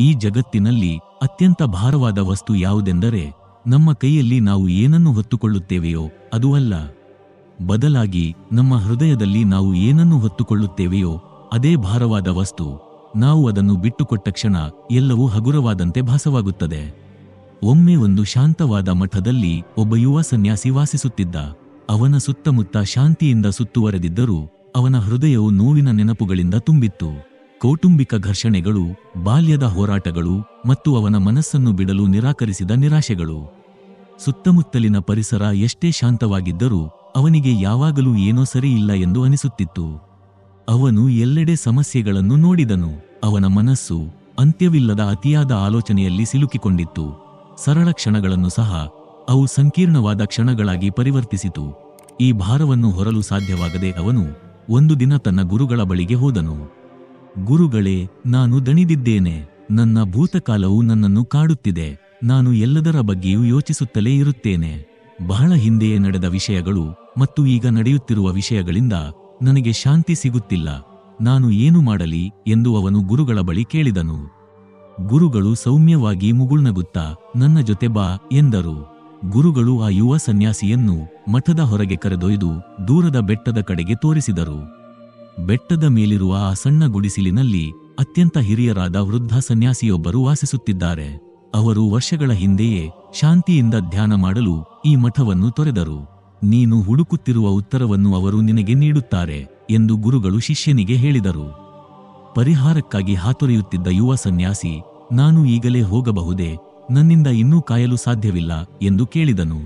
ಈ ಜಗತ್ತಿನಲ್ಲಿ ಅತ್ಯಂತ ಭಾರವಾದ ವಸ್ತು ಯಾವುದೆಂದರೆ ನಮ್ಮ ಕೈಯಲ್ಲಿ ನಾವು ಏನನ್ನು ಹೊತ್ತುಕೊಳ್ಳುತ್ತೇವೆಯೋ ಅದು ಅಲ್ಲ. ಬದಲಾಗಿ ನಮ್ಮ ಹೃದಯದಲ್ಲಿ ನಾವು ಏನನ್ನು ಹೊತ್ತುಕೊಳ್ಳುತ್ತೇವೆಯೋ ಅದೇ ಭಾರವಾದ ವಸ್ತು. ನಾವು ಅದನ್ನು ಬಿಟ್ಟುಕೊಟ್ಟ ಕ್ಷಣ ಎಲ್ಲವೂ ಹಗುರವಾದಂತೆ ಭಾಸವಾಗುತ್ತದೆ. ಒಮ್ಮೆ ಒಂದು ಶಾಂತವಾದ ಮಠದಲ್ಲಿ ಒಬ್ಬ ಯುವ ಸನ್ಯಾಸಿ ವಾಸಿಸುತ್ತಿದ್ದ. ಅವನ ಸುತ್ತಮುತ್ತ ಶಾಂತಿಯಿಂದ ಸುತ್ತುವರೆದಿದ್ದರೂ ಅವನ ಹೃದಯವು ನೋವಿನ ನೆನಪುಗಳಿಂದ ತುಂಬಿತ್ತು. ಕೌಟುಂಬಿಕ ಘರ್ಷಣೆಗಳು, ಬಾಲ್ಯದ ಹೋರಾಟಗಳು ಮತ್ತು ಅವನ ಮನಸ್ಸನ್ನು ಬಿಡಲು ನಿರಾಕರಿಸಿದ ನಿರಾಶೆಗಳು. ಸುತ್ತಮುತ್ತಲಿನ ಪರಿಸರ ಎಷ್ಟೇ ಶಾಂತವಾಗಿದ್ದರೂ ಅವನಿಗೆ ಯಾವಾಗಲೂ ಏನೋ ಸರಿಯಿಲ್ಲ ಎಂದು ಅನಿಸುತ್ತಿತ್ತು. ಅವನು ಎಲ್ಲೆಡೆ ಸಮಸ್ಯೆಗಳನ್ನು ನೋಡಿದನು. ಅವನ ಮನಸ್ಸು ಅಂತ್ಯವಿಲ್ಲದ ಅತಿಯಾದ ಆಲೋಚನೆಯಲ್ಲಿ ಸಿಲುಕಿಕೊಂಡಿತ್ತು. ಸರಳ ಕ್ಷಣಗಳನ್ನು ಸಹ ಅವು ಸಂಕೀರ್ಣವಾದ ಕ್ಷಣಗಳಾಗಿ ಪರಿವರ್ತಿಸಿತು. ಈ ಭಾರವನ್ನು ಹೊರಲು ಸಾಧ್ಯವಾಗದೆ ಅವನು ಒಂದು ದಿನ ತನ್ನ ಗುರುಗಳ ಬಳಿಗೆ ಹೋದನು. ಗುರುಗಳೇ, ನಾನು ದಣಿದಿದ್ದೇನೆ. ನನ್ನ ಭೂತಕಾಲವು ನನ್ನನ್ನು ಕಾಡುತ್ತಿದೆ. ನಾನು ಎಲ್ಲದರ ಬಗ್ಗೆಯೂ ಯೋಚಿಸುತ್ತಲೇ ಇರುತ್ತೇನೆ. ಬಹಳ ಹಿಂದೆಯೇ ನಡೆದ ವಿಷಯಗಳು ಮತ್ತು ಈಗ ನಡೆಯುತ್ತಿರುವ ವಿಷಯಗಳಿಂದ ನನಗೆ ಶಾಂತಿ ಸಿಗುತ್ತಿಲ್ಲ. ನಾನು ಏನು ಮಾಡಲಿ ಎಂದು ಅವನು ಗುರುಗಳ ಬಳಿ ಕೇಳಿದನು. ಗುರುಗಳು ಸೌಮ್ಯವಾಗಿ ಮುಗುಳ್ನಗುತ್ತಾ, ನನ್ನ ಜೊತೆ ಬಾ ಎಂದರು. ಗುರುಗಳು ಆ ಯುವ ಸನ್ಯಾಸಿಯನ್ನು ಮಠದ ಹೊರಗೆ ಕರೆದೊಯ್ದು ದೂರದ ಬೆಟ್ಟದ ಕಡೆಗೆ ತೋರಿಸಿದರು. ಬೆಟ್ಟದ ಮೇಲಿರುವ ಆ ಸಣ್ಣ ಗುಡಿಸಿಲಿನಲ್ಲಿ ಅತ್ಯಂತ ಹಿರಿಯರಾದ ವೃದ್ಧ ಸನ್ಯಾಸಿಯೊಬ್ಬರು ವಾಸಿಸುತ್ತಿದ್ದಾರೆ. ಅವರು ವರ್ಷಗಳ ಹಿಂದೆಯೇ ಶಾಂತಿಯಿಂದ ಧ್ಯಾನ ಮಾಡಲು ಈ ಮಠವನ್ನು ತೊರೆದರು. ನೀನು ಹುಡುಕುತ್ತಿರುವ ಉತ್ತರವನ್ನು ಅವರು ನಿನಗೆ ನೀಡುತ್ತಾರೆ ಎಂದು ಗುರುಗಳು ಶಿಷ್ಯನಿಗೆ ಹೇಳಿದರು. ಪರಿಹಾರಕ್ಕಾಗಿ ಹಾತೊರೆಯುತ್ತಿದ್ದ ಯುವ ಸನ್ಯಾಸಿ, ನಾನು ಈಗಲೇ ಹೋಗಬಹುದೇ? ನನ್ನಿಂದ ಇನ್ನೂ ಕಾಯಲು ಸಾಧ್ಯವಿಲ್ಲ? ಎಂದು ಕೇಳಿದನು.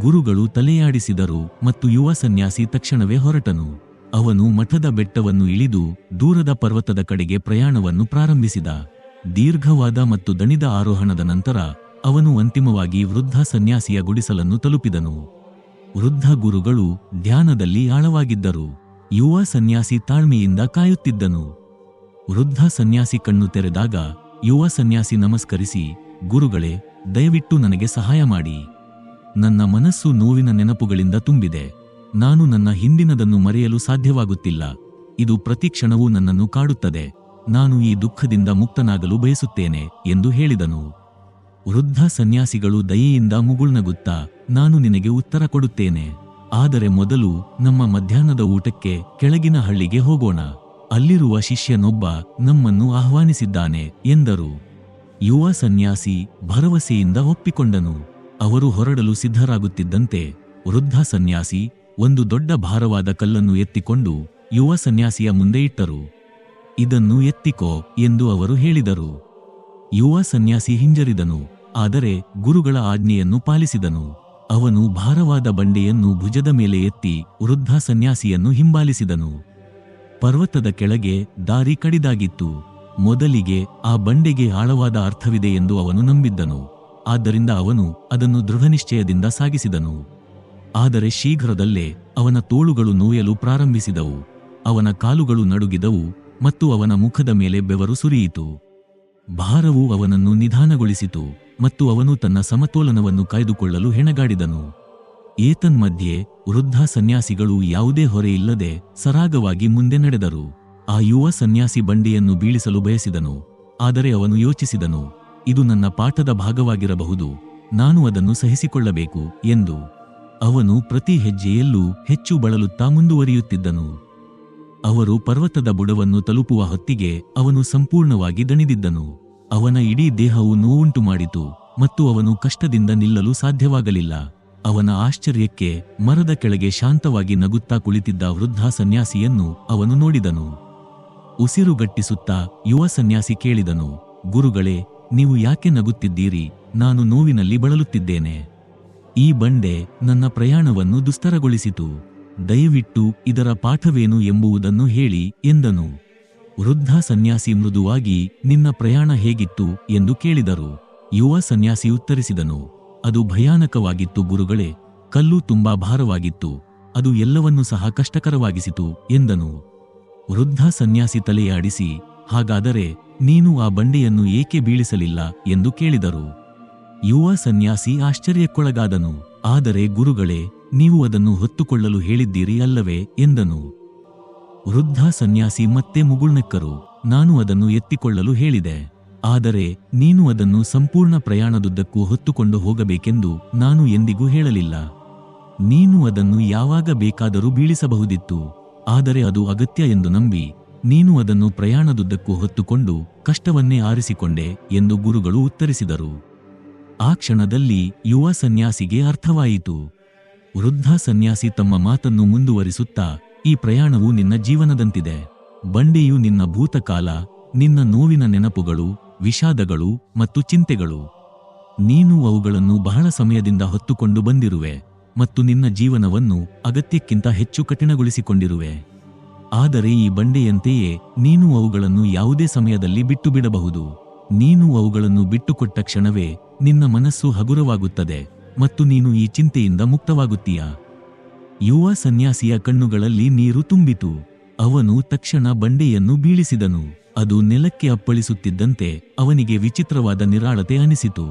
ಗುರುಗಳು ತಲೆಯಾಡಿಸಿದರು ಮತ್ತು ಯುವ ಸನ್ಯಾಸಿ ತಕ್ಷಣವೇ ಹೊರಟನು. ಅವನು ಮಠದ ಬೆಟ್ಟವನ್ನು ಇಳಿದು ದೂರದ ಪರ್ವತದ ಕಡೆಗೆ ಪ್ರಯಾಣವನ್ನು ಪ್ರಾರಂಭಿಸಿದ. ದೀರ್ಘವಾದ ಮತ್ತು ದಣಿದ ಆರೋಹಣದ ನಂತರ ಅವನು ಅಂತಿಮವಾಗಿ ವೃದ್ಧ ಸನ್ಯಾಸಿಯ ಗುಡಿಸಲನ್ನು ತಲುಪಿದನು. ವೃದ್ಧ ಗುರುಗಳು ಧ್ಯಾನದಲ್ಲಿ ಆಳವಾಗಿದ್ದರು. ಯುವ ಸನ್ಯಾಸಿ ತಾಳ್ಮೆಯಿಂದ ಕಾಯುತ್ತಿದ್ದನು. ವೃದ್ಧ ಸನ್ಯಾಸಿ ಕಣ್ಣು ತೆರೆದಾಗ ಯುವ ಸನ್ಯಾಸಿ ನಮಸ್ಕರಿಸಿ, ಗುರುಗಳೇ, ದಯವಿಟ್ಟು ನನಗೆ ಸಹಾಯ ಮಾಡಿ. ನನ್ನ ಮನಸ್ಸು ನೋವಿನ ನೆನಪುಗಳಿಂದ ತುಂಬಿದೆ. ನಾನು ನನ್ನ ಹಿಂದಿನದನ್ನು ಮರೆಯಲು ಸಾಧ್ಯವಾಗುತ್ತಿಲ್ಲ. ಇದು ಪ್ರತಿ ಕ್ಷಣವೂ ನನ್ನನ್ನು ಕಾಡುತ್ತದೆ. ನಾನು ಈ ದುಃಖದಿಂದ ಮುಕ್ತನಾಗಲು ಬಯಸುತ್ತೇನೆ ಎಂದು ಹೇಳಿದನು. ವೃದ್ಧ ಸನ್ಯಾಸಿಗಳು ದಯೆಯಿಂದ ಮುಗುಳ್ನಗುತ್ತಾ, ನಾನು ನಿನಗೆ ಉತ್ತರ ಕೊಡುತ್ತೇನೆ. ಆದರೆ ಮೊದಲು ನಮ್ಮ ಮಧ್ಯಾಹ್ನದ ಊಟಕ್ಕೆ ಕೆಳಗಿನ ಹಳ್ಳಿಗೆ ಹೋಗೋಣ. ಅಲ್ಲಿರುವ ಶಿಷ್ಯನೊಬ್ಬ ನಮ್ಮನ್ನು ಆಹ್ವಾನಿಸಿದ್ದಾನೆ ಎಂದರು. ಯುವ ಸನ್ಯಾಸಿ ಭರವಸೆಯಿಂದ ಒಪ್ಪಿಕೊಂಡನು. ಅವರು ಹೊರಡಲು ಸಿದ್ಧರಾಗುತ್ತಿದ್ದಂತೆ ವೃದ್ಧ ಸನ್ಯಾಸಿ ಒಂದು ದೊಡ್ಡ ಭಾರವಾದ ಕಲ್ಲನ್ನು ಎತ್ತಿಕೊಂಡು ಯುವ ಸನ್ಯಾಸಿಯ ಮುಂದೆ ಇಟ್ಟರು. ಇದನ್ನು ಎತ್ತಿಕೋ ಎಂದು ಅವರು ಹೇಳಿದರು. ಯುವ ಸನ್ಯಾಸಿ ಹಿಂಜರಿದನು, ಆದರೆ ಗುರುಗಳ ಆಜ್ಞೆಯನ್ನು ಪಾಲಿಸಿದನು. ಅವನು ಭಾರವಾದ ಬಂಡೆಯನ್ನು ಭುಜದ ಮೇಲೆ ಎತ್ತಿ ವೃದ್ಧ ಸನ್ಯಾಸಿಯನ್ನು ಹಿಂಬಾಲಿಸಿದನು. ಪರ್ವತದ ಕೆಳಗೆ ದಾರಿ ಕಡಿದಾಗಿತ್ತು. ಮೊದಲಿಗೆ ಆ ಬಂಡೆಗೆ ಆಳವಾದ ಅರ್ಥವಿದೆ ಎಂದು ಅವನು ನಂಬಿದ್ದನು. ಆದ್ದರಿಂದ ಅವನು ಅದನ್ನು ದೃಢನಿಶ್ಚಯದಿಂದ ಸಾಗಿಸಿದನು. ಆದರೆ ಶೀಘ್ರದಲ್ಲೇ ಅವನ ತೋಳುಗಳು ನೋಯಲು ಪ್ರಾರಂಭಿಸಿದವು. ಅವನ ಕಾಲುಗಳು ನಡುಗಿದವು ಮತ್ತು ಅವನ ಮುಖದ ಮೇಲೆ ಬೆವರು ಸುರಿಯಿತು. ಭಾರವು ಅವನನ್ನು ನಿಧಾನಗೊಳಿಸಿತು ಮತ್ತು ಅವನು ತನ್ನ ಸಮತೋಲನವನ್ನು ಕಾಯ್ದುಕೊಳ್ಳಲು ಹೆಣಗಾಡಿದನು. ಏತನ್ಮಧ್ಯೆ ವೃದ್ಧ ಸನ್ಯಾಸಿಗಳು ಯಾವುದೇ ಹೊರೆಯಿಲ್ಲದೆ ಸರಾಗವಾಗಿ ಮುಂದೆ ನಡೆದರು. ಆ ಯುವ ಸನ್ಯಾಸಿ ಬಂಡೆಯನ್ನು ಬೀಳಿಸಲು ಬಯಸಿದನು, ಆದರೆ ಅವನು ಯೋಚಿಸಿದನು, ಇದು ನನ್ನ ಪಾಠದ ಭಾಗವಾಗಿರಬಹುದು, ನಾನು ಅದನ್ನು ಸಹಿಸಿಕೊಳ್ಳಬೇಕು, ಎಂದು. ಅವನು ಪ್ರತಿ ಹೆಜ್ಜೆಯಲ್ಲೂ ಹೆಚ್ಚು ಬಳಲುತ್ತಾ ಮುಂದುವರಿಯುತ್ತಿದ್ದನು. ಅವರು ಪರ್ವತದ ಬುಡವನ್ನು ತಲುಪುವ ಹೊತ್ತಿಗೆ ಅವನು ಸಂಪೂರ್ಣವಾಗಿ ದಣಿದಿದ್ದನು. ಅವನ ಇಡೀ ದೇಹವು ನೋವುಂಟು ಮಾಡಿತು ಮತ್ತು ಅವನು ಕಷ್ಟದಿಂದ ನಿಲ್ಲಲು ಸಾಧ್ಯವಾಗಲಿಲ್ಲ. ಅವನ ಆಶ್ಚರ್ಯಕ್ಕೆ ಮರದ ಕೆಳಗೆ ಶಾಂತವಾಗಿ ನಗುತ್ತಾ ಕುಳಿತಿದ್ದ ವೃದ್ಧ ಸನ್ಯಾಸಿಯನ್ನು ಅವನು ನೋಡಿದನು. ಉಸಿರುಗಟ್ಟಿಸುತ್ತಾ ಯುವ ಸನ್ಯಾಸಿ ಕೇಳಿದನು, ಗುರುಗಳೇ, ನೀವು ಯಾಕೆ ನಗುತ್ತಿದ್ದೀರಿ? ನಾನು ನೋವಿನಲ್ಲಿ ಬಳಲುತ್ತಿದ್ದೇನೆ. ಈ ಬಂಡೆ ನನ್ನ ಪ್ರಯಾಣವನ್ನು ದುಸ್ತರಗೊಳಿಸಿತು. ದಯವಿಟ್ಟು ಇದರ ಪಾಠವೇನು ಎಂಬುವುದನ್ನು ಹೇಳಿ ಎಂದನು. ವೃದ್ಧ ಸನ್ಯಾಸಿ ಮೃದುವಾಗಿ, ನಿನ್ನ ಪ್ರಯಾಣ ಹೇಗಿತ್ತು ಎಂದು ಕೇಳಿದರು. ಯುವ ಸನ್ಯಾಸಿ ಉತ್ತರಿಸಿದನು, ಅದು ಭಯಾನಕವಾಗಿತ್ತು ಗುರುಗಳೇ, ಕಲ್ಲು ತುಂಬಾ ಭಾರವಾಗಿತ್ತು, ಅದು ಎಲ್ಲವನ್ನೂ ಸಹ ಕಷ್ಟಕರವಾಗಿಸಿತು ಎಂದನು. ವೃದ್ಧ ಸನ್ಯಾಸಿ ತಲೆಯಾಡಿಸಿ, ಹಾಗಾದರೆ ನೀನು ಆ ಬಂಡೆಯನ್ನು ಏಕೆ ಬೀಳಿಸಲಿಲ್ಲ ಎಂದು ಕೇಳಿದರು. ಯುವ ಸನ್ಯಾಸಿ ಆಶ್ಚರ್ಯಕ್ಕೊಳಗಾದನು. ಆದರೆ ಗುರುಗಳೇ, ನೀವು ಅದನ್ನು ಹೊತ್ತುಕೊಳ್ಳಲು ಹೇಳಿದ್ದೀರಿ ಅಲ್ಲವೇ ಎಂದನು. ವೃದ್ಧ ಸನ್ಯಾಸಿ ಮತ್ತೆ ಮುಗುಳ್ನೆಕ್ಕರು. ನಾನು ಅದನ್ನು ಎತ್ತಿಕೊಳ್ಳಲು ಹೇಳಿದೆ. ಆದರೆ ನೀನು ಅದನ್ನು ಸಂಪೂರ್ಣ ಪ್ರಯಾಣದುದ್ದಕ್ಕೂ ಹೊತ್ತುಕೊಂಡು ಹೋಗಬೇಕೆಂದು ನಾನು ಎಂದಿಗೂ ಹೇಳಲಿಲ್ಲ. ನೀನು ಅದನ್ನು ಯಾವಾಗ ಬೇಕಾದರೂ ಬೀಳಿಸಬಹುದಿತ್ತು. ಆದರೆ ಅದು ಅಗತ್ಯ ಎಂದು ನಂಬಿ, ನೀನು ಅದನ್ನು ಪ್ರಯಾಣದುದ್ದಕ್ಕೂ ಹೊತ್ತುಕೊಂಡು ಕಷ್ಟವನ್ನೇ ಆರಿಸಿಕೊಂಡೆ ಎಂದು ಗುರುಗಳು ಉತ್ತರಿಸಿದರು. ಆ ಕ್ಷಣದಲ್ಲಿ ಯುವ ಸನ್ಯಾಸಿಗೆ ಅರ್ಥವಾಯಿತು. ವೃದ್ಧ ಸನ್ಯಾಸಿ ತಮ್ಮ ಮಾತನ್ನು ಮುಂದುವರಿಸುತ್ತಾ, ಈ ಪ್ರಯಾಣವು ನಿನ್ನ ಜೀವನದಂತಿದೆ. ಬಂಡೆಯು ನಿನ್ನ ಭೂತಕಾಲ, ನಿನ್ನ ನೋವಿನ ನೆನಪುಗಳು, ವಿಷಾದಗಳು ಮತ್ತು ಚಿಂತೆಗಳು. ನೀನು ಅವುಗಳನ್ನು ಬಹಳ ಸಮಯದಿಂದ ಹೊತ್ತುಕೊಂಡು ಬಂದಿರುವೆ ಮತ್ತು ನಿನ್ನ ಜೀವನವನ್ನು ಅಗತ್ಯಕ್ಕಿಂತ ಹೆಚ್ಚು ಕಠಿಣಗೊಳಿಸಿಕೊಂಡಿರುವೆ. ಆದರೆ ಈ ಬಂಡೆಯಂತೆಯೇ ನೀನು ಅವುಗಳನ್ನು ಯಾವುದೇ ಸಮಯದಲ್ಲಿ ಬಿಟ್ಟು ಬಿಡಬಹುದು. ನೀನು ಅವುಗಳನ್ನು ಬಿಟ್ಟುಕೊಟ್ಟ ಕ್ಷಣವೇ ನಿನ್ನ ಮನಸ್ಸು ಹಗುರವಾಗುತ್ತದೆ ಮತ್ತು ನೀನು ಈ ಚಿಂತೆಯಿಂದ ಮುಕ್ತವಾಗುತ್ತೀಯ? ಯುವ ಸನ್ಯಾಸಿಯ ಕಣ್ಣುಗಳಲ್ಲಿ ನೀರು ತುಂಬಿತು. ಅವನು ತಕ್ಷಣ ಬಂಡೆಯನ್ನು ಬೀಳಿಸಿದನು. ಅದು ನೆಲಕ್ಕೆ ಅಪ್ಪಳಿಸುತ್ತಿದ್ದಂತೆ ಅವನಿಗೆ ವಿಚಿತ್ರವಾದ ನಿರಾಳತೆ ಅನಿಸಿತು.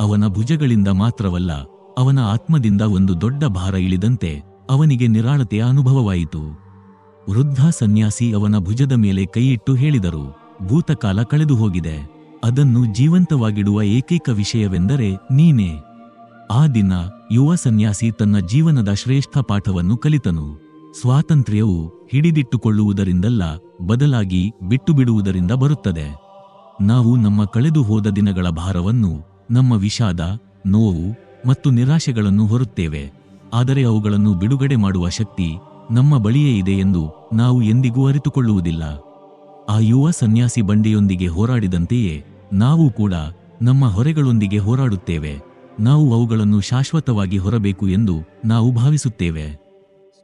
ಅವನ ಭುಜಗಳಿಂದ ಮಾತ್ರವಲ್ಲ, ಅವನ ಆತ್ಮದಿಂದ ಒಂದು ದೊಡ್ಡ ಭಾರ ಇಳಿದಂತೆ ಅವನಿಗೆ ನಿರಾಳತೆಯ ಅನುಭವವಾಯಿತು. ವೃದ್ಧ ಸನ್ಯಾಸಿ ಅವನ ಭುಜದ ಮೇಲೆ ಕೈಯಿಟ್ಟು ಹೇಳಿದರು, ಭೂತಕಾಲ ಕಳೆದು ಹೋಗಿದೆ ಅದನ್ನು ಜೀವಂತವಾಗಿಡುವ ಏಕೈಕ ವಿಷಯವೆಂದರೆ ನೀನೇ. ಆ ದಿನ ಯುವ ಸನ್ಯಾಸಿ ತನ್ನ ಜೀವನದ ಶ್ರೇಷ್ಠ ಪಾಠವನ್ನು ಕಲಿತನು. ಸ್ವಾತಂತ್ರ್ಯವು ಹಿಡಿದಿಟ್ಟುಕೊಳ್ಳುವುದರಿಂದಲ್ಲ, ಬದಲಾಗಿ ಬಿಟ್ಟು ಬಿಡುವುದರಿಂದ ಬರುತ್ತದೆ. ನಾವು ನಮ್ಮ ಕಳೆದು ಹೋದ ದಿನಗಳ ಭಾರವನ್ನು, ನಮ್ಮ ವಿಷಾದ, ನೋವು ಮತ್ತು ನಿರಾಶೆಗಳನ್ನು ಹೊರುತ್ತೇವೆ. ಆದರೆ ಅವುಗಳನ್ನು ಬಿಡುಗಡೆ ಮಾಡುವ ಶಕ್ತಿ ನಮ್ಮ ಬಳಿಯೇ ಇದೆ ಎಂದು ನಾವು ಎಂದಿಗೂ ಅರಿತುಕೊಳ್ಳುವುದಿಲ್ಲ. ಆ ಯುವ ಸನ್ಯಾಸಿ ಬಂಡೆಯೊಂದಿಗೆ ಹೋರಾಡಿದಂತೆಯೇ ನಾವು ಕೂಡ ನಮ್ಮ ಹೊರೆಗಳೊಂದಿಗೆ ಹೋರಾಡುತ್ತೇವೆ. ನಾವು ಅವುಗಳನ್ನು ಶಾಶ್ವತವಾಗಿ ಹೊರಬೇಕು ಎಂದು ನಾವು ಭಾವಿಸುತ್ತೇವೆ.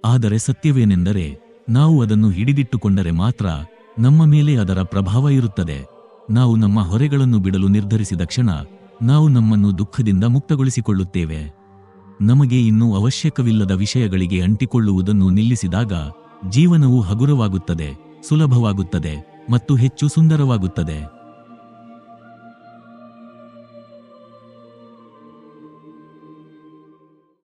ಆದರೆ ಸತ್ಯವೇನೆಂದರೆ ನಾವು ಅದನ್ನು ಹಿಡಿದಿಟ್ಟುಕೊಂಡರೆ ಮಾತ್ರ ನಮ್ಮ ಮೇಲೆ ಅದರ ಪ್ರಭಾವ ಇರುತ್ತದೆ. ನಾವು ನಮ್ಮ ಹೊರೆಗಳನ್ನು ಬಿಡಲು ನಿರ್ಧರಿಸಿದ ಕ್ಷಣ ನಾವು ನಮ್ಮನ್ನು ದುಃಖದಿಂದ ಮುಕ್ತಗೊಳಿಸಿಕೊಳ್ಳುತ್ತೇವೆ. ನಮಗೆ ಇನ್ನೂ ಅವಶ್ಯಕವಿಲ್ಲದ ವಿಷಯಗಳಿಗೆ ಅಂಟಿಕೊಳ್ಳುವುದನ್ನು ನಿಲ್ಲಿಸಿದಾಗ ಜೀವನವು ಹಗುರವಾಗುತ್ತದೆ, ಸುಲಭವಾಗುತ್ತದೆ ಮತ್ತು ಹೆಚ್ಚು ಸುಂದರವಾಗುತ್ತದೆ.